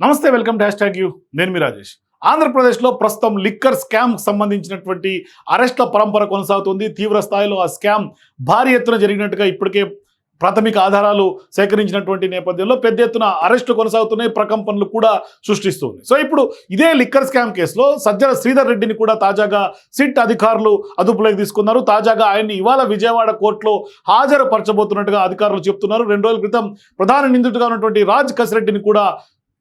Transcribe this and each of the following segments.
నమస్తే welcome dash tag you. నేను మీ రాజేష్. ఆంధ్రప్రదేశ్లో ప్రస్తుతం లిక్కర్ స్కామ్ సంబంధించినటువంటి అరెస్ట్ల పరంపర కొనసాగుతుంది. తీవ్ర స్థాయిలో ఆ స్కామ్ భారీ ఎత్తున జరిగినట్టుగా ఇప్పటికే ప్రాథమిక ఆధారాలు సేకరించినటువంటి నేపథ్యంలో పెద్ద ఎత్తున అరెస్టు కొనసాగుతున్నాయి. ప్రకంపనలు కూడా సృష్టిస్తుంది. సో ఇప్పుడు ఇదే లిక్కర్ స్కామ్ కేసులో సజ్జల శ్రీధర్ రెడ్డిని కూడా తాజాగా సిట్ అధికారులు అదుపులోకి తీసుకున్నారు. తాజాగా ఆయన్ని ఇవాళ విజయవాడ కోర్టులో హాజరుపరచబోతున్నట్టుగా అధికారులు చెప్తున్నారు. రెండు రోజుల క్రితం ప్రధాన నిందితుడిగా ఉన్నటువంటి రాజ్ కసిరెడ్డిని కూడా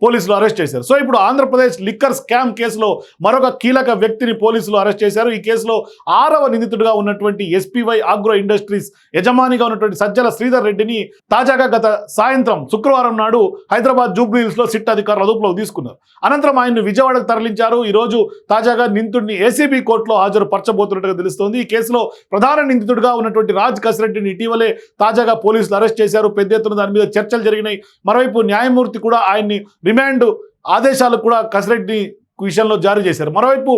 పోలీసులు అరెస్ట్ చేశారు. సో ఇప్పుడు ఆంధ్రప్రదేశ్ లిక్కర్ స్కామ్ కేసులో మరొక కీలక వ్యక్తిని పోలీసులు అరెస్ట్ చేశారు. ఈ కేసులో ఆరవ నిందితుడిగా ఉన్నటువంటి ఎస్పీవై ఆగ్రో ఇండస్ట్రీస్ యజమానిగా ఉన్నటువంటి సజ్జల శ్రీధర్ రెడ్డిని తాజాగా గత సాయంత్రం శుక్రవారం నాడు హైదరాబాద్ జూబ్లీహిల్స్లో సిట్ అధికారులు అదుపులోకి తీసుకున్నారు. అనంతరం ఆయన్ను విజయవాడకు తరలించారు. ఈ రోజు తాజాగా నిందితుడిని ఏసీబీ కోర్టులో హాజరు పరచబోతున్నట్టుగా తెలుస్తోంది. ఈ కేసులో ప్రధాన నిందితుడిగా ఉన్నటువంటి రాజ్ కసిరెడ్డిని ఇటీవలే తాజాగా పోలీసులు అరెస్ట్ చేశారు. పెద్ద ఎత్తున దాని మీద చర్చలు జరిగినాయి. మరోవైపు న్యాయమూర్తి కూడా ఆయన్ని రిమాండ్ ఆదేశాలు కూడా కసిరెడ్డి విషయంలో జారీ చేశారు. మరోవైపు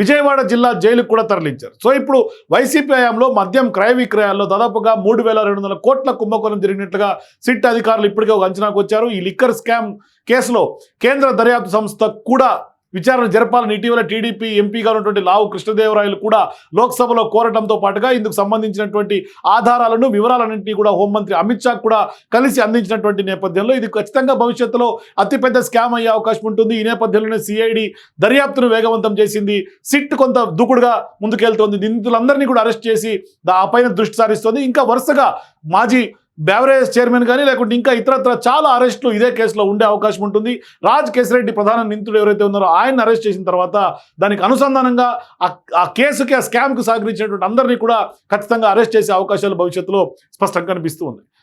విజయవాడ జిల్లా జైలుకు కూడా తరలించారు. సో ఇప్పుడు వైసీపీ హయాంలో మద్యం క్రయ విక్రయాల్లో దాదాపుగా మూడు వేల రెండు వందల కోట్ల కుంభకోణం జరిగినట్లుగా సిట్ అధికారులు ఇప్పటికే ఒక అంచనాకు వచ్చారు. ఈ లిక్కర్ స్కామ్ కేసులో కేంద్ర దర్యాప్తు సంస్థ కూడా విచారణ జరపాలని ఇటీవల టీడీపీ ఎంపీగా ఉన్నటువంటి లావు కృష్ణదేవరాయలు కూడా లోక్సభలో కోరటంతో పాటుగా ఇందుకు సంబంధించినటువంటి ఆధారాలను వివరాలన్నింటినీ కూడా హోంమంత్రి అమిత్ షా కూడా కలిసి అందించినటువంటి నేపథ్యంలో ఇది ఖచ్చితంగా భవిష్యత్తులో అతిపెద్ద స్కామ్ అయ్యే అవకాశం ఉంటుంది. ఈ నేపథ్యంలోనే సిఐడి దర్యాప్తును వేగవంతం చేసింది. సిట్ కొంత దూకుడుగా ముందుకెళ్తోంది. నిందితులందరినీ కూడా అరెస్ట్ చేసి ఆ పైన దృష్టి సారిస్తోంది. ఇంకా వరుసగా మాజీ బ్యావరేజ్ చైర్మన్ కానీ లేకుంటే ఇంకా ఇతరత్ర చాలా అరెస్టులు ఇదే కేసులో ఉండే అవకాశం ఉంటుంది. రాజ్ కేసిరెడ్డి ప్రధాన నిందితుడు ఎవరైతే ఉన్నారో ఆయన అరెస్ట్ చేసిన తర్వాత దానికి అనుసంధానంగా ఆ- కేసుకి ఆ స్కామ్కి సహకరించినటువంటి అందరినీ కూడా ఖచ్చితంగా అరెస్ట్ చేసే అవకాశాలు భవిష్యత్తులో స్పష్టంగా కనిపిస్తూ ఉంది